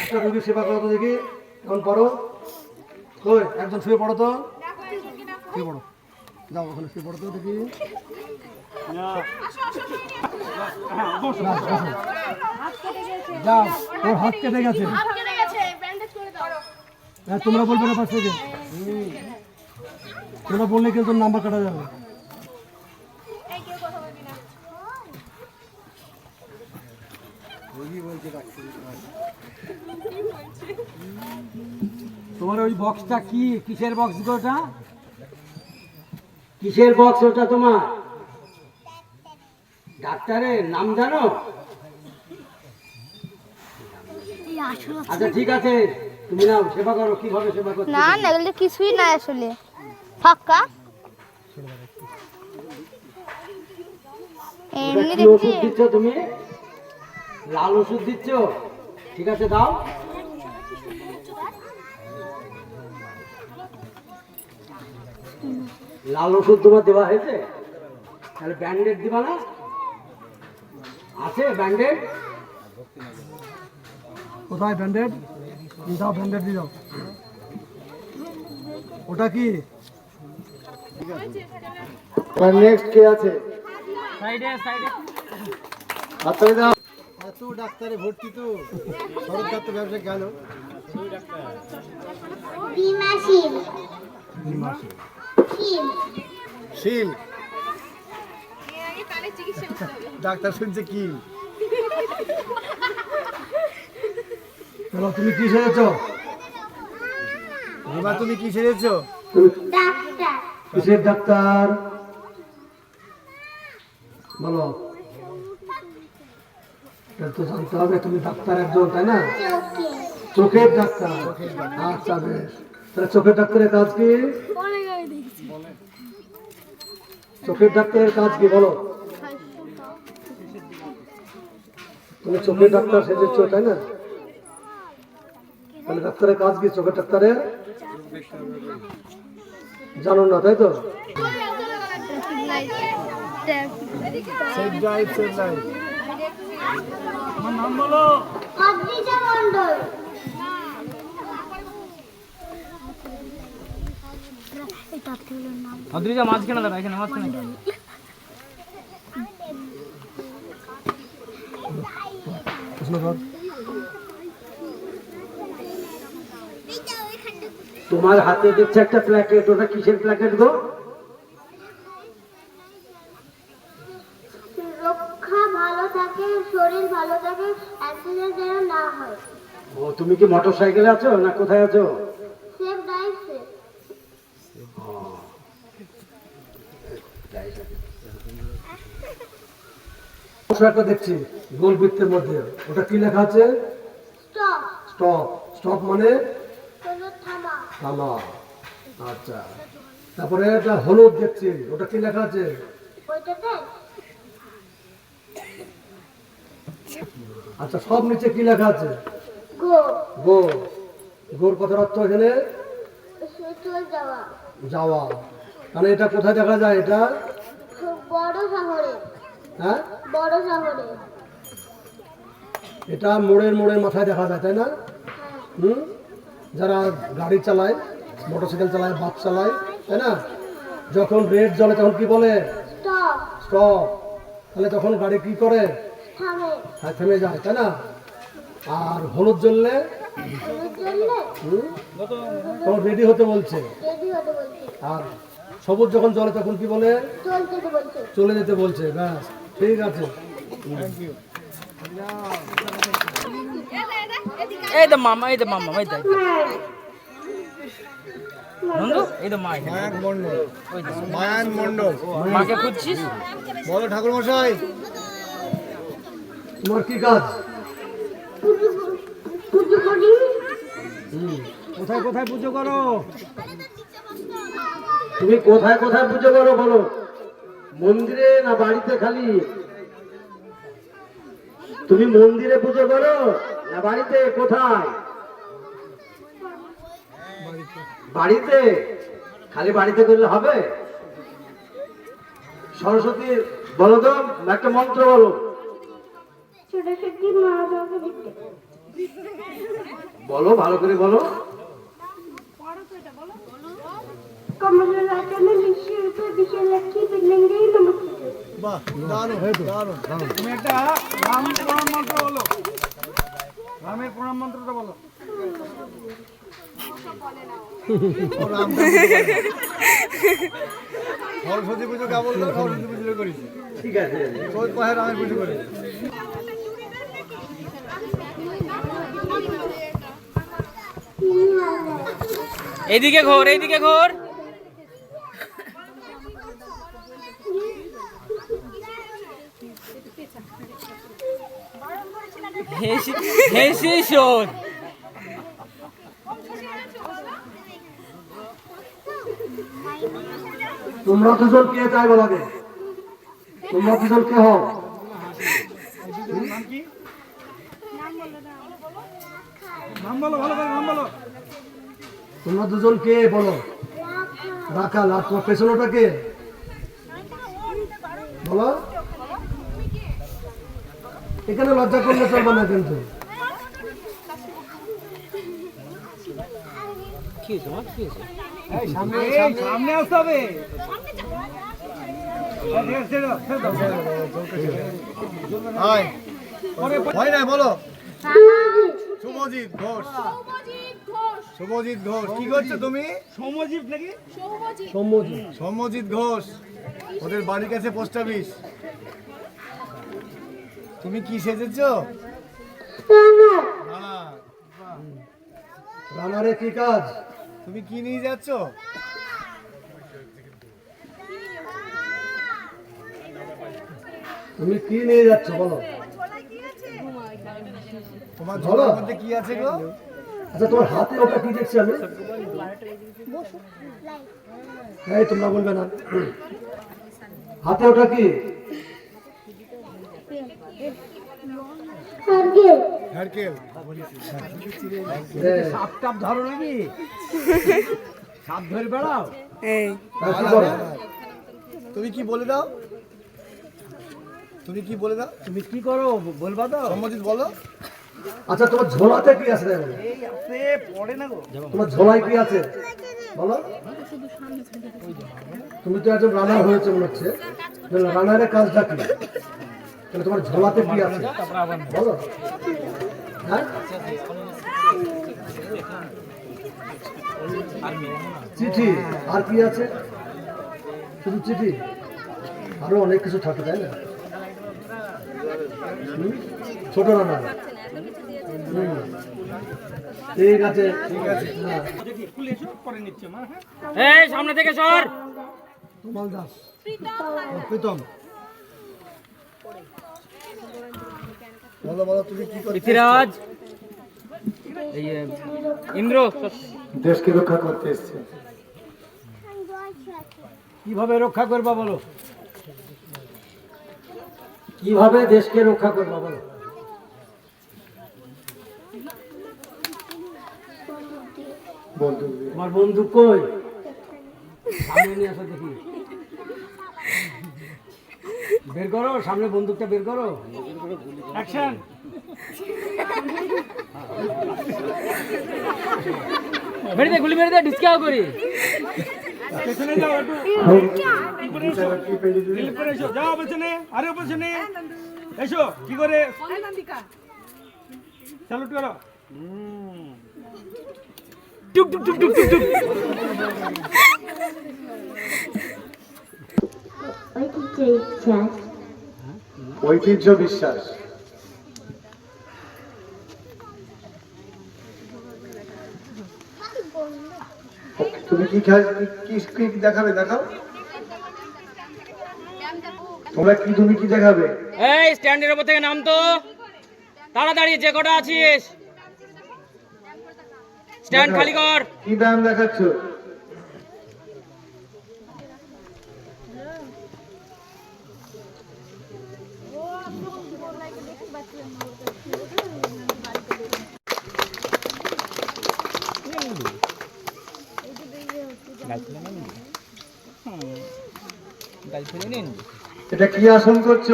একটা রোগীর সেবা করো তো দেখি এখন পড়ো। কই একজন শুয়ে পড়ো তো। শুয়ে পড়ো। যাও ওখানে শুয়ে পড়ো তো দেখি। বাস, যাও ওর হাত কেটে গেছে। হ্যাঁ তোমরা বলবে না পাশ থেকে তোমরা বললে কিন্তু নাম্বার কাটা যাবে। তোমার ওই বক্সটা কি? কিসের বক্স গো ওটা? কিসের বক্স ওটা তোমার? ডাক্তারের নাম জানো? আচ্ছা ঠিক আছে। তুমি নাও সেবা করো কীভাবে সেবা করছ? না না এগুলো কিছুই না আসলে। ফাঁকা। ওটা এমনি ওষুধ দেখছি দিচ্ছ তুমি? লাল ওষুধ দিচ্ছ? ঠিক আছে দাও। লাল ওষুধ তোমার দেওয়া হয়েছে? তাহলে ব্যান্ডেড দিবা না? আছে ব্যান্ডেড কোথায় ব্যান্ডেড দাও ব্যান্ডেড দিয়ে দাও। ওটা কি? নেক্সট কে আছে? সাইডে সাইডে আচ্ছা দাও। এত ডাক্তারে ভর্তি তো। সরকার তো ব্যবসা গেল। শিল। ডাক্তার শুনছে কি? তুমি কি সেরেছ এবার তুমি কি সেরেছ কিসের ডাক্তার? বলো। এটা তো জানতে হবে তুমি ডাক্তার একজন তাই না? চোখের ডাক্তার আচ্ছা বেশ। তাহলে চোখের ডাক্তারের কাজ কি? চোখের ডাক্তারের কাজ কি বলো? তুমি চোখের ডাক্তার সেজেছ তাই না? তাহলে ডাক্তারের কাজ কি চোখের ডাক্তারের? জানো না তাই তো? অদ্রিজা মন্ডল অদ্রিজা মাঝখানে দাঁড়া এখানে মাঝখানে তোমার হাতে দেখছে একটা প্ল্যাকেট ওটা কিসের প্ল্যাকেট গো রক্ষা ভালো থাকে শরীর ভালো থাকে অ্যাক্সিডেন্ট যেন না হয় ও তুমি কি মোটর সাইকেলে আছো না কোথায় আছো? একটা দেখছি গোল বৃত্তের মধ্যে। ওটা কি লেখা আছে? স্টপ। স্টপ। মানে? থামা। থামা। আচ্ছা। তারপরে একটা হলুদ দেখছি ওটা কি লেখা আছে? আচ্ছা সব নিচে কি লেখা আছে? গো। গো। গোর কথার অর্থ এখানে? যাওয়া। মানে এটা কোথায় দেখা যায় এটা? বড় শহরে। হ্যাঁ? বড় শহরে। এটা মোড়ের মোড়ের মাথায় দেখা যায় তাই না? হ্যাঁ। হুম? যারা গাড়ি চালায় মোটরসাইকেল চালায় বাস চালায় তাই না? যখন রেড জ্বলে তখন কি বলে? স্টপ। তাহলে তখন গাড়ি কি করে? হ্যাঁ থেমে যায় তাই না? আর হলুদ জ্বললে? রেডি হতে বলছে রেডি হতে বলছে? আর সবুজ যখন জলে তখন কি বলে? চলে যেতে বলছে ব্যাস ঠিক আছে। এই তো মামা এই তো মামা এই তো নন্দু এই তো মা এখানে। মায়ান মন্ডল মাকে খুঁজছিস? বলো ঠাকুর মশাই তোমার কি কাজ? কোথায় কোথায় পুজো করো? তুমি কোথায় কোথায় পুজো করো বলো? মন্দিরে না বাড়িতে খালি? তুমি মন্দিরে পুজো করো না বাড়িতে? কোথায়? বাড়িতে? খালি বাড়িতে করলে হবে? সরস্বতী, বলো তো, একটা মন্ত্র বলো। বলো ভালো করে বলো। তুমি একটা রাম প্রণাম মন্ত্র বলো। রামের প্রণাম মন্ত্রটা বলো। সরস্বতী পুজো সরস্বতী পুজো করেছি। ঠিক আছে। রামের পুজো করেছি। এইদিকে ঘোর এইদিকে ঘোর। হেসি হেসি শোন। তোমরা দুজন কে চাই বলো আগে তোমরা দুজন কে হও? নাম বলো ভালো করে নাম বলো। তোমরা দুজন কে বলো? রাখাল আর তোমার পেছনেটা কে? বলো? এখানে লজ্জা করলে চলবে না কিন্তু। সামনে আসতে হবে এই, ঠিক আছে, ছেড়ে দাও, ছেড়ে দাও, ছেড়ে দাও। হাই হয় না বলো। শুভজিৎ ঘোষ। শুভজিৎ ঘোষ। কি করছ তুমি? সৌম্যজিৎ নাকি? সৌম্যজিৎ সৌম্যজিৎ ঘোষ। ওদের বাড়ির কাছে পোস্ট অফিস তুমি কি সেজেছো? রানারে কি কাজ? তুমি কি নিয়ে যাচ্ছ? তুমি কি নিয়ে যাচ্ছ বলো? তোমার ঝোলার মধ্যে কি আছে গো? আচ্ছা তোমার হাতে ওটা কি দেখছি আমি? এই তোমরা বলবে না। হাতে ওটা কি? সাপ টাপ ধরো নাকি? সাপ ধরে বেড়াও। তুমি কি বলে দাও? তুমি কি বলে দাও? তুমি কি করো? বলবা তো। সম্মজিৎ বলো। আচ্ছা তোমার ঝোলাতে কি আছে? এই আসতে পড়ে না গো। তোমার ঝোলায় কি আছে? বলো। তুমি তো একজন রানার হয়েছে মনে হচ্ছে। রানারের কাজটা কি? তাহলে তোমার ঝোলাতে কি আছে? বলো। হ্যাঁ? চিঠি। আর কি আছে? শুধু চিঠি? আরও অনেক কিছু থাকে তাই না? ছোট রানা হুম। ঠিক আছে ঠিক আছে এই সামনে থেকে সর। কমল দাস প্রীতম। বলো বলো তুমি কি করছ? পৃথ্বীরাজ। এই ইন্দ্র। দেশকে রক্ষা করতে এসছে। কীভাবে রক্ষা করবা বলো? কীভাবে দেশকে রক্ষা করবা বলো? বন্ধু। তোমার বন্ধু কই? সামনে নিয়ে আসো দেখি। বের করো সামনে বন্দুকটা বের করো। অ্যাকশন মেরে দে গুলি মেরে দে ডিসকাও করি। পেছনে যাও একটু। এসো। যাও পেছনে আরে পেছনে। এসো কি করে? স্যালুট করো। টুক টুক টুক টুক টুক টুক ঐতিহ্য বিশ্বাস। তুমি কি খা- কি কি দেখাবে দেখাও? তোমরা কি তুমি কি দেখাবে? এই স্ট্যান্ডের উপর থেকে নাম তো। তাড়াতাড়ি যে কটা আছিস। স্ট্যান্ড খালি কর। কি ব্যায়াম দেখাচ্ছ? এটা কি আসন করছ?